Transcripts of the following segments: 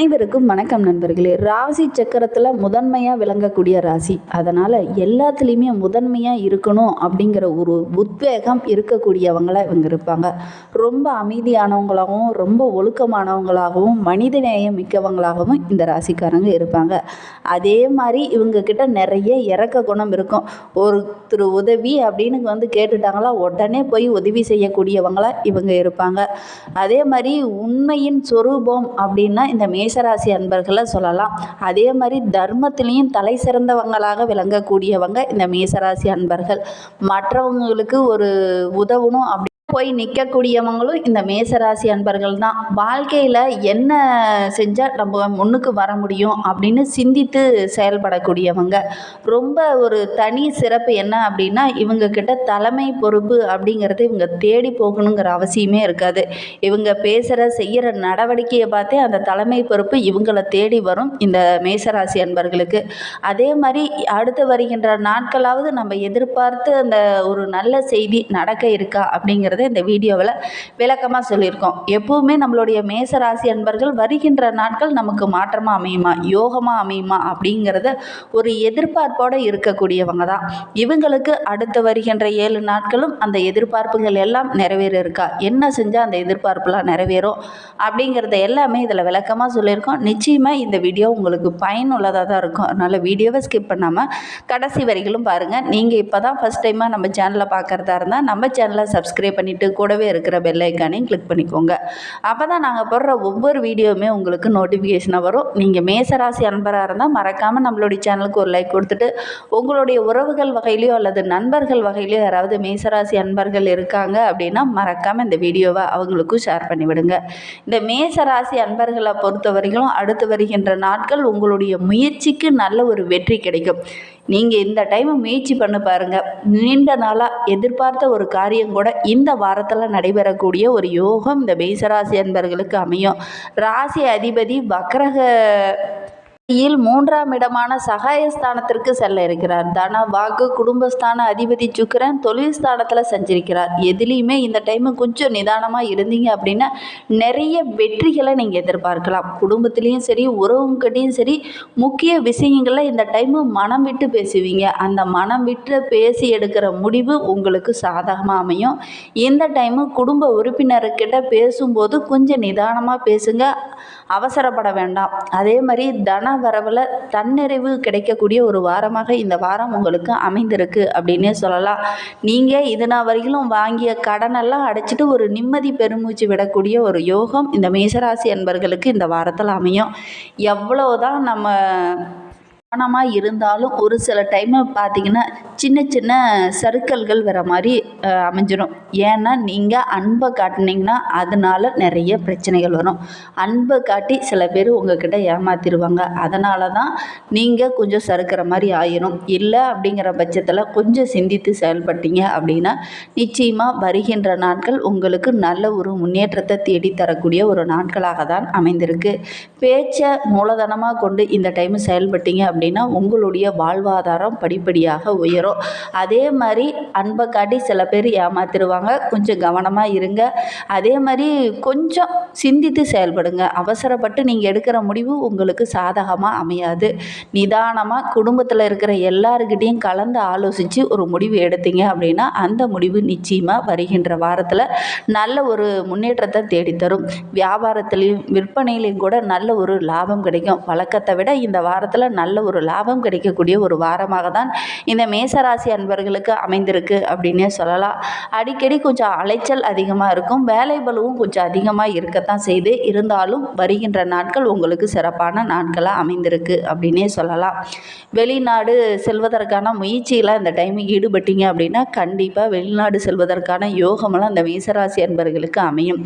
அனைவருக்கும் வணக்கம் நண்பர்களே. ராசி சக்கரத்தில் முதன்மையாக விளங்கக்கூடிய ராசி. அதனால் எல்லாத்துலேயுமே முதன்மையாக இருக்கணும் அப்படிங்கிற ஒரு உத்வேகம் இருக்கக்கூடியவங்களாக இவங்க இருப்பாங்க. ரொம்ப அமைதியானவங்களாகவும் ரொம்ப ஒழுக்கமானவங்களாகவும் மனிதநேயம் மிக்கவங்களாகவும் இந்த ராசிக்காரங்க இருப்பாங்க. அதே மாதிரி இவங்கக்கிட்ட நிறைய இறக்க குணம் இருக்கும். ஒருத்தர் உதவி அப்படின்னு வந்து கேட்டுட்டாங்களா உடனே போய் உதவி செய்யக்கூடியவங்களாக இவங்க இருப்பாங்க. அதே மாதிரி உண்மையின் சொரூபம் அப்படின்னா இந்த மே மேசராசி அன்பர்களை சொல்லலாம். அதே மாதிரி தர்மத்திலையும் தலை சிறந்தவங்களாக விளங்கக்கூடியவங்க இந்த மேசராசி அன்பர்கள். மற்றவங்களுக்கு ஒரு உதவணும் அப்படி போய் நிற்கக்கூடியவங்களும் இந்த மேசராசி அன்பர்கள் தான் வாழ்க்கையில் என்ன செஞ்சால் நம்ம முன்னுக்கு வர முடியும் அப்படின்னு சிந்தித்து செயல்படக்கூடியவங்க. ரொம்ப ஒரு தனி சிறப்பு என்ன அப்படின்னா இவங்க கிட்ட தலைமை பொறுப்பு அப்படிங்கிறது இவங்க தேடி போகணுங்கிற அவசியமே இருக்காது. இவங்க பேசுகிற செய்கிற நடவடிக்கையை பார்த்தே அந்த தலைமை பொறுப்பு இவங்களை தேடி வரும் இந்த மேசராசி அன்பர்களுக்கு. அதே மாதிரி அடுத்து வருகின்ற நாட்களாவது நம்ம எதிர்பார்த்து அந்த ஒரு நல்ல செய்தி நடக்க இருக்கா அப்படிங்கிறது இந்த வீடியோவில் விளக்கமாக சொல்லியிருக்கோம். எப்பவுமே நம்மளுடைய மேசராசி அன்பர்கள் வருகின்ற நாட்கள் நமக்கு மாற்றமாக அமையுமா? யோகமாக அமையுமா? அப்படிங்கிறத ஒரு எதிர்பார்ப்போடு இருக்கக்கூடியவங்க தான். இவங்களுக்கு அடுத்து வருகின்ற ஏழு நாட்களும் அந்த எதிர்பார்ப்புகள் எல்லாம் நிறைவேற இருக்கா என்ன செஞ்சால் அந்த எதிர்பார்ப்புலாம் நிறைவேறும்? அப்படிங்கிறத எல்லாமே இதில் விளக்கமாக சொல்லியிருக்கோம். நிச்சயமாக இந்த வீடியோ உங்களுக்கு பயனுள்ளதாக தான் இருக்கும். அதனால் வீடியோவை ஸ்கிப் பண்ணாமல் கடைசி வரைகளும் பாருங்கள் நீங்கள் இப்போ தான் ஃபஸ்ட் டைமாக நம்ம சேனலை பார்க்குறதா இருந்தால் நம்ம சேனலை சப்ஸ்கிரைப் பண்ணிவிட்டு கூடவே இருக்கிற பெல்லைக்கானையும் கிளிக் பண்ணிக்கோங்க. அப்போ தான் நாங்கள் போடுற ஒவ்வொரு வீடியோவுமே உங்களுக்கு நோட்டிஃபிகேஷனாக வரும். நீங்கள் மேசராசி அன்பராக இருந்தால் மறக்காமல் நம்மளுடைய சேனலுக்கு ஒரு லைக் கொடுத்துட்டு உங்களுடைய உறவுகள் வகையிலையோ அல்லது நண்பர்கள் வகையிலையோ யாராவது மேசராசி அன்பர்கள் இருக்காங்க அப்படின்னா மறக்காமல் இந்த வீடியோவை அவங்களுக்கும் ஷேர் பண்ணிவிடுங்க இந்த மேசராசி அன்பர்களை பொறுத்த வரைக்கும் அடுத்து வருகின்ற நாட்கள் உங்களுடைய முயற்சிக்கு நல்ல ஒரு வெற்றி கிடைக்கும். நீங்கள் இந்த டைம் முயற்சி பண்ணி பாருங்கள் நீண்ட நாளாக எதிர்பார்த்த ஒரு காரியம் கூட இந்த வாரத்தில் நடைபெறக்கூடிய ஒரு யோகம் இந்த மேசராசி அன்பர்களுக்கு அமையும். ராசி அதிபதி வக்ரக யில் மூன்றாம் இடமான சகாயஸ்தானத்திற்கு செல்ல இருக்கிறார். தன வாக்கு குடும்பஸ்தான அதிபதி சுக்கிரன் தொழில் ஸ்தானத்தில் செஞ்சிருக்கிறார். எதுலேயுமே இந்த டைமு கொஞ்சம் நிதானமாக இருந்தீங்க அப்படின்னா நிறைய வெற்றிகளை நீங்கள் எதிர்பார்க்கலாம். குடும்பத்துலேயும் சரி உறவுங்கிட்டையும் சரி முக்கிய விஷயங்களில் இந்த டைமு மனம் விட்டு பேசுவீங்க. அந்த மனம் விட்டு பேசி எடுக்கிற முடிவு உங்களுக்கு சாதகமாக அமையும். இந்த டைமு குடும்ப உறுப்பினர்கிட்ட பேசும்போது கொஞ்சம் நிதானமாக பேசுங்க. அவசரப்பட வேண்டாம். அதே மாதிரி தன வரவில் தன்னிறைவு கிடைக்கக்கூடிய ஒரு வாரமாக இந்த வாரம் உங்களுக்கு அமைந்திருக்கு அப்படின்னே சொல்லலாம். நீங்கள் இது நான் வரையிலும் வாங்கிய கடனெல்லாம் அடைச்சிட்டு ஒரு நிம்மதி பெருமூச்சு விடக்கூடிய ஒரு யோகம் இந்த மேசராசி அன்பர்களுக்கு இந்த வாரத்தில் அமையும். எவ்வளோதான் நம்ம கவனமாக இருந்தாலும் ஒரு சில டைமு பார்த்தீங்கன்னா சின்ன சின்ன சறுக்கல்கள் வர மாதிரி அமைஞ்சிடும் ஏன்னா நீங்கள் அன்பை காட்டினீங்கன்னா அதனால நிறைய பிரச்சனைகள் வரும். அன்பை காட்டி சில பேர் உங்ககிட்ட ஏமாத்திடுவாங்க அதனால தான் நீங்கள் கொஞ்சம் சறுக்கிற மாதிரி ஆயிரும். இல்லை அப்படிங்கிற பட்சத்தில் கொஞ்சம் சிந்தித்து செயல்பட்டீங்க அப்படின்னா நிச்சயமாக வருகின்ற நாட்கள் உங்களுக்கு நல்ல ஒரு முன்னேற்றத்தை தேடி தரக்கூடிய ஒரு நாட்களாக தான் அமைந்திருக்கு. பேச்சை மூலதனமாக கொண்டு இந்த டைம் செயல்பட்டீங்க அப்படின்னா உங்களுடைய வாழ்வாதாரம் படிப்படியாக உயரும். அதே மாதிரி அன்பை காட்டி சில பேர் ஏமாத்திடுவாங்க. கொஞ்சம் கவனமாக இருங்க. அதே மாதிரி கொஞ்சம் சிந்தித்து செயல்படுங்க. அவசரப்பட்டு நீங்கள் எடுக்கிற முடிவு உங்களுக்கு சாதகமாக அமையாது. நிதானமாக குடும்பத்தில் இருக்கிற எல்லாருக்கிட்டேயும் கலந்து ஆலோசித்து ஒரு முடிவு எடுத்தீங்க அப்படின்னா அந்த முடிவு நிச்சயமாக வருகின்ற வாரத்தில் நல்ல ஒரு முன்னேற்றத்தை தேடித்தரும். வியாபாரத்திலையும் விற்பனையிலையும் கூட நல்ல ஒரு லாபம் கிடைக்கும். வழக்கத்தை விட இந்த வாரத்தில் நல்ல ஒரு லாபம் கிடைக்கக்கூடிய ஒரு வாரமாக தான் இந்த மேசராசி அன்பர்களுக்கு அமைந்திருக்கு அப்படின்னே சொல்லலாம். அடிக்கடி கொஞ்சம் அலைச்சல் அதிகமாக இருக்கும். வேலை பலுவும் கொஞ்சம் அதிகமாக இருக்கத்தான் செய்து இருந்தாலும் வருகின்ற நாட்கள் உங்களுக்கு சிறப்பான நாட்களாக அமைந்திருக்கு அப்படின்னே சொல்லலாம். வெளிநாடு செல்வதற்கான முயற்சியில் இந்த டைம் ஈடுபட்டீங்க அப்படின்னா கண்டிப்பாக வெளிநாடு செல்வதற்கான யோகமெல்லாம் இந்த மேசராசி அன்பர்களுக்கு அமையும்.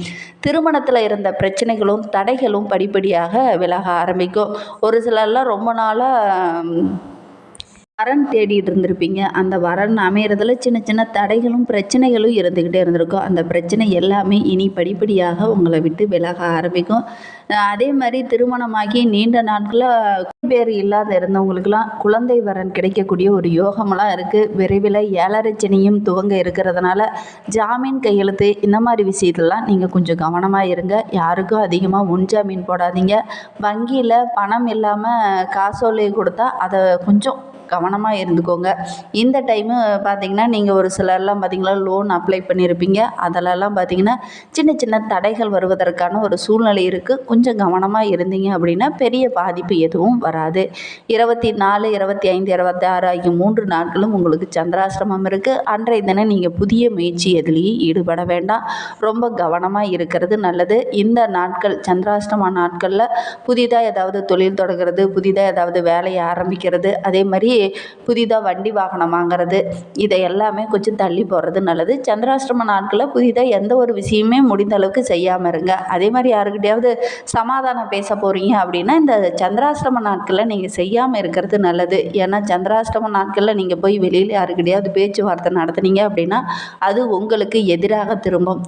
திருமணத்தில் இருந்த பிரச்சனைகளும் தடைகளும் படிப்படியாக விலக ஆரம்பிக்கும். ஒரு சிலர்லாம் ரொம்ப நாளாக 嗯 வரன் தேடிட்டு இருந்திருப்பீங்க. அந்த வரன் அமையறதுல சின்ன சின்ன தடைகளும் பிரச்சனைகளும் இருந்துக்கிட்டே இருந்திருக்கும். அந்த பிரச்சனை எல்லாமே இனி படிப்படியாக உங்களை விட்டு விலக ஆரம்பிக்கும். அதே மாதிரி திருமணமாகி நீண்ட நாட்களில் பேர் இல்லாத இருந்தவங்களுக்கெல்லாம் குழந்தை வரன் கிடைக்கக்கூடிய ஒரு யோகமெல்லாம் இருக்குது விரைவில் ஏழரைச்சனையும் துவங்க இருக்கிறதுனால ஜாமீன் கையெழுத்து இந்த மாதிரி விஷயத்தெல்லாம் நீங்கள் கொஞ்சம் கவனமாக இருங்க. யாருக்கும் அதிகமாக முன்ஜாமீன் போடாதீங்க. வங்கியில் பணம் இல்லாமல் காசோலையை கொடுத்தா அதை கொஞ்சம் கவனமாக இருந்துக்கோங்க. இந்த டைமு பார்த்தீங்கன்னா நீங்கள் ஒரு சிலர்லாம் பார்த்தீங்களா லோன் அப்ளை பண்ணியிருப்பீங்க அதிலலாம் பார்த்தீங்கன்னா சின்ன சின்ன தடைகள் வருவதற்கான ஒரு சூழ்நிலை இருக்குது கொஞ்சம் கவனமாக இருந்தீங்க அப்படின்னா பெரிய பாதிப்பு எதுவும் வராது. இருபத்தி நாலு இருபத்தி ஐந்து இருபத்தி ஆறு ஆகிய மூன்று நாட்களும் உங்களுக்கு சந்திராசிரமம் இருக்குது அன்றைய தினம் நீங்கள் புதிய முயற்சி எதுலேயும் ஈடுபட வேண்டாம். ரொம்ப கவனமாக இருக்கிறது நல்லது. இந்த நாட்கள் சந்திராஷ்டம நாட்களில் புதிதாக ஏதாவது தொழில் தொடங்குறது புதிதாக ஏதாவது வேலையை ஆரம்பிக்கிறது அதே மாதிரி புதிதாக வண்டி வாகனம் வாங்குறது. இதை எல்லாமே கொஞ்சம் தள்ளி போடுறது நல்லது. சந்திராஷ்டம நாட்களில் புதிதாக எந்த ஒரு விஷயமே முடிந்த அளவுக்கு செய்யாமல் இருங்க. அதே மாதிரி யாருக்கிட்டையாவது சமாதானம் பேச போகிறீங்க அப்படின்னா இந்த சந்திராஷ்டம நாட்களில் நீங்கள் செய்யாமல் இருக்கிறது நல்லது. ஏன்னா சந்திராஷ்டம நாட்களில் நீங்கள் போய் வெளியில் யாருக்கிட்டையாவது பேச்சுவார்த்தை நடத்துனீங்க அப்படின்னா அது உங்களுக்கு எதிராக திரும்பும்.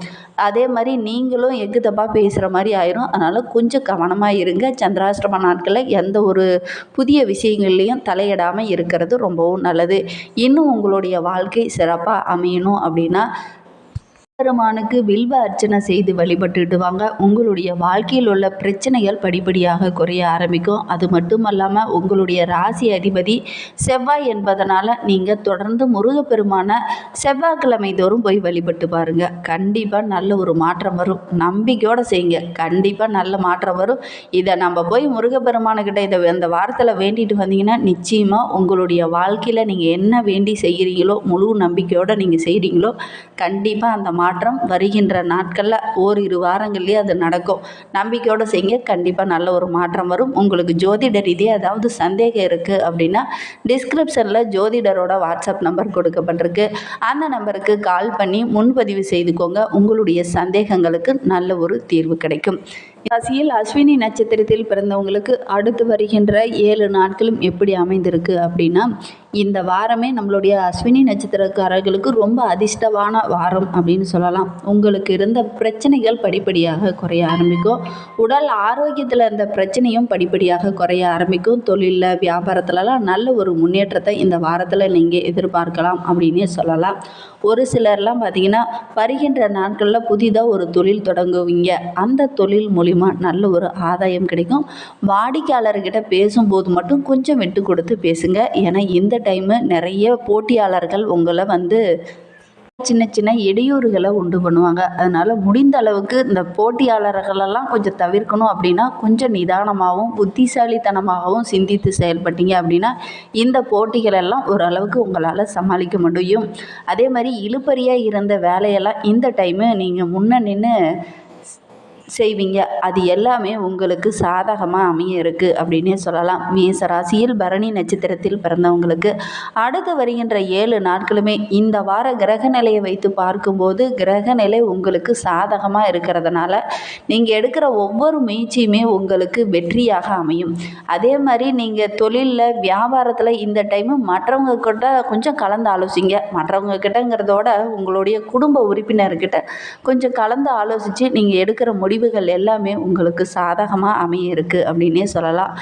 அதே மாதிரி நீங்களும் எக்கு தப்பாக பேசுகிற மாதிரி ஆயிரும். அதனால் கொஞ்சம் கவனமாக இருங்க. சந்திராஷ்டம நாட்களில் எந்த ஒரு புதிய விஷயங்கள்லையும் தலையிடாமல் இருக்கிறது ரொம்பவும் நல்லது. இன்னும் உங்களுடைய வாழ்க்கை சிறப்பாக அமையணும் அப்படின்னா பெருமானுக்கு வில்வ அர்ச்சனை செய்து வழிபட்டுட்டு வாங்க உங்களுடைய வாழ்க்கையில் உள்ள பிரச்சனைகள் படிப்படியாக குறைய ஆரம்பிக்கும். அது மட்டுமல்லாமல் உங்களுடைய ராசி அதிபதி செவ்வாய் என்பதனால் நீங்கள் தொடர்ந்து முருகப்பெருமான செவ்வாய்க்கிழமை தோறும் போய் வழிபட்டு பாருங்கள் கண்டிப்பாக நல்ல ஒரு மாற்றம் வரும். நம்பிக்கையோடு செய்யுங்க. கண்டிப்பாக நல்ல மாற்றம் வரும். இதை நம்ம போய் முருகப்பெருமானுக்கிட்ட இதை அந்த வாரத்தில் வேண்டிட்டு வந்தீங்கன்னா நிச்சயமாக உங்களுடைய வாழ்க்கையில் நீங்கள் என்ன வேண்டி செய்கிறீங்களோ முழு நம்பிக்கையோடு நீங்கள் செய்கிறீங்களோ கண்டிப்பாக அந்த மா மாற்றம் வருகின்ற நாட்களில் ஓரிரு வாரங்கள்லேயே அது நடக்கும். நம்பிக்கையோடு செய்யுங்க. கண்டிப்பாக நல்ல ஒரு மாற்றம் வரும். உங்களுக்கு ஜோதிட ரீதியாக ஏதாவது சந்தேகம் இருக்குது அப்படின்னா டிஸ்கிரிப்ஷனில் ஜோதிடரோட வாட்ஸ்அப் நம்பர் கொடுக்கப்பட்டிருக்கு. அந்த நம்பருக்கு கால் பண்ணி முன்பதிவு செய்துக்கோங்க. உங்களுடைய சந்தேகங்களுக்கு நல்ல ஒரு தீர்வு கிடைக்கும். ராசியில் அஸ்வினி நட்சத்திரத்தில் பிறந்தவங்களுக்கு அடுத்து வருகின்ற ஏழு நாட்களும் எப்படி அமைந்திருக்கு அப்படின்னா இந்த வாரமே நம்மளுடைய அஸ்வினி நட்சத்திரக்காரர்களுக்கு ரொம்ப அதிர்ஷ்டமான வாரம் அப்படின்னு சொல்லலாம். உங்களுக்கு இருந்த பிரச்சனைகள் படிப்படியாக குறைய ஆரம்பிக்கும். உடல் ஆரோக்கியத்தில் இருந்த பிரச்சனையும் படிப்படியாக குறைய ஆரம்பிக்கும். தொழிலில் வியாபாரத்துலலாம் நல்ல ஒரு முன்னேற்றத்தை இந்த வாரத்தில் நீங்கள் எதிர்பார்க்கலாம் அப்படின்னே சொல்லலாம். ஒரு சிலர்லாம் பார்த்தீங்கன்னா வருகின்ற நாட்களில் புதிதாக ஒரு தொழில் தொடங்குவீங்க. அந்த தொழில் மூலிமா நல்ல ஒரு ஆதாயம் கிடைக்கும். வாடிக்கையாளர்கிட்ட பேசும்போது மட்டும் கொஞ்சம் விட்டு கொடுத்து பேசுங்க. ஏன்னா இந்த டைமு நிறைய போட்டியாளர்கள் உங்களை வந்து சின்ன சின்ன இடையூறுகளை உண்டு பண்ணுவாங்க. அதனால் முடிந்த அளவுக்கு இந்த போட்டியாளர்களெல்லாம் கொஞ்சம் தவிர்க்கணும் அப்படின்னா கொஞ்சம் நிதானமாகவும் புத்திசாலித்தனமாகவும் சிந்தித்து செயல்பட்டீங்க அப்படின்னா இந்த போட்டிகளெல்லாம் ஓரளவுக்கு உங்களால் சமாளிக்க முடியும். அதே மாதிரி இழுப்பறியாக இருந்த வேலையெல்லாம் இந்த டைமு நீங்கள் முன்ன நின்று செய்வீங்க. அது எல்லாமே உங்களுக்கு சாதகமாக அமைய இருக்குது அப்படின்னே சொல்லலாம். மேச ராசியில் பரணி நட்சத்திரத்தில் பிறந்தவங்களுக்கு அடுத்து வருகின்ற ஏழு நாட்களுமே இந்த வார கிரக நிலையை வைத்து பார்க்கும்போது கிரக நிலை உங்களுக்கு சாதகமாக இருக்கிறதுனால நீங்கள் எடுக்கிற ஒவ்வொரு முயற்சியுமே உங்களுக்கு வெற்றியாக அமையும். அதே மாதிரி நீங்கள் தொழிலில் வியாபாரத்தில் இந்த டைமு மற்றவங்க கிட்ட கொஞ்சம் கலந்து ஆலோசிங்க. மற்றவங்க கிட்டங்கிறதோட உங்களுடைய குடும்ப உறுப்பினர்கிட்ட கொஞ்சம் கலந்து ஆலோசித்து நீங்கள் எடுக்கிற முடிவுகள் எல்லாமே உங்களுக்கு சாதகமாக அமைய இருக்குது அப்படின்னே சொல்லலாம்.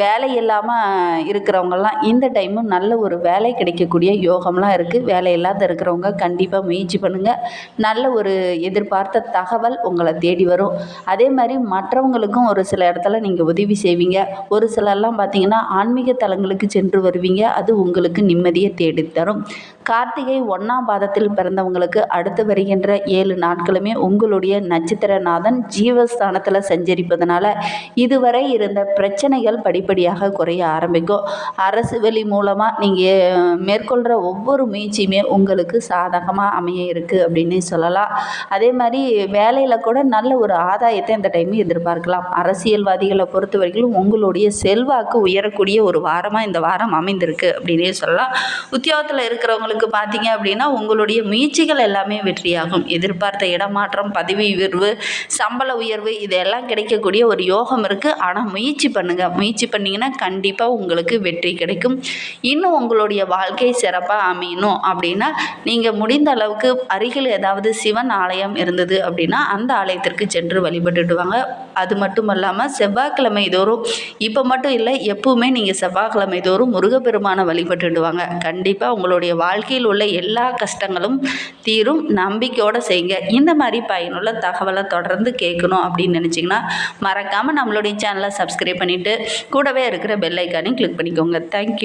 வேலை இல்லாமல் இருக்கிறவங்கெல்லாம் இந்த டைமும் நல்ல ஒரு வேலை கிடைக்கக்கூடிய யோகம்லாம் இருக்குது வேலை இல்லாத இருக்கிறவங்க கண்டிப்பாக முயற்சி பண்ணுங்கள் நல்ல ஒரு எதிர்பார்த்த தகவல் உங்களை தேடி வரும். அதே மாதிரி மற்றவங்களுக்கும் ஒரு சில இடத்துல நீங்கள் உதவி செய்வீங்க. ஒரு சிலர்லாம் பார்த்தீங்கன்னா ஆன்மீக தலங்களுக்கு சென்று வருவீங்க. அது உங்களுக்கு நிம்மதியை தேடித்தரும். கார்த்திகை ஒன்றாம் பாதத்தில் பிறந்தவங்களுக்கு அடுத்து வருகின்ற ஏழு நாட்களுமே உங்களுடைய நட்சத்திரநாதன் ஜீவஸ்தானத்தில் சஞ்சரிப்பதனால இதுவரை இருந்த பிரச்சனைகள் படிப்படியாக குறைய ஆரம்பிக்கும். அரசு வழி மூலமாக நீங்கள் மேற்கொள்கிற ஒவ்வொரு முயற்சியுமே உங்களுக்கு சாதகமாக அமைய இருக்குது அப்படின்னு சொல்லலாம். அதே மாதிரி வேலையில் கூட நல்ல ஒரு ஆதாயத்தை இந்த டைம் எதிர்பார்க்கலாம். அரசியல்வாதிகளை பொறுத்த வரைக்கும் உங்களுடைய செல்வாக்கு உயரக்கூடிய ஒரு வாரமாக இந்த வாரம் அமைந்திருக்கு அப்படின்னே சொல்லலாம். உத்தியோகத்தில் இருக்கிறவங்களுக்கு உங்களுக்கு பார்த்தீங்க அப்படின்னா உங்களுடைய முயற்சிகள் எல்லாமே வெற்றியாகும். எதிர்பார்த்த இடமாற்றம் பதவி உயர்வு சம்பள உயர்வு இதெல்லாம் கிடைக்கக்கூடிய ஒரு யோகம் இருக்குது ஆனால் முயற்சி பண்ணுங்கள் முயற்சி பண்ணிங்கன்னா கண்டிப்பாக உங்களுக்கு வெற்றி கிடைக்கும். இன்னும் உங்களுடைய வாழ்க்கை சிறப்பாக அமையணும் அப்படின்னா நீங்கள் முடிந்த அளவுக்கு அருகில் ஏதாவது சிவன் ஆலயம் இருந்தது அப்படின்னா அந்த ஆலயத்திற்கு சென்று வழிபட்டுடுவாங்க. அது மட்டும் இல்லாமல் செவ்வாய்க்கிழமை தோறும் இப்போ மட்டும் இல்லை எப்பவுமே நீங்கள் செவ்வாய்க்கிழமை தோறும் முருகப்பெருமானை வழிபட்டுடுவாங்க. கண்டிப்பாக உங்களுடைய வாழ்க்கை வாழ்க்கையில் உள்ள எல்லா கஷ்டங்களும் தீரும். நம்பிக்கையோடு செய்யுங்க. இந்த மாதிரி பயனுள்ள தகவலை தொடர்ந்து கேட்கணும் அப்படின்னு நினச்சிங்கன்னா மறக்காமல் நம்மளுடைய சேனலை சப்ஸ்கிரைப் பண்ணிவிட்டு கூடவே இருக்கிற பெல் ஐக்கானையும் கிளிக் பண்ணிக்கோங்க. தேங்க்யூ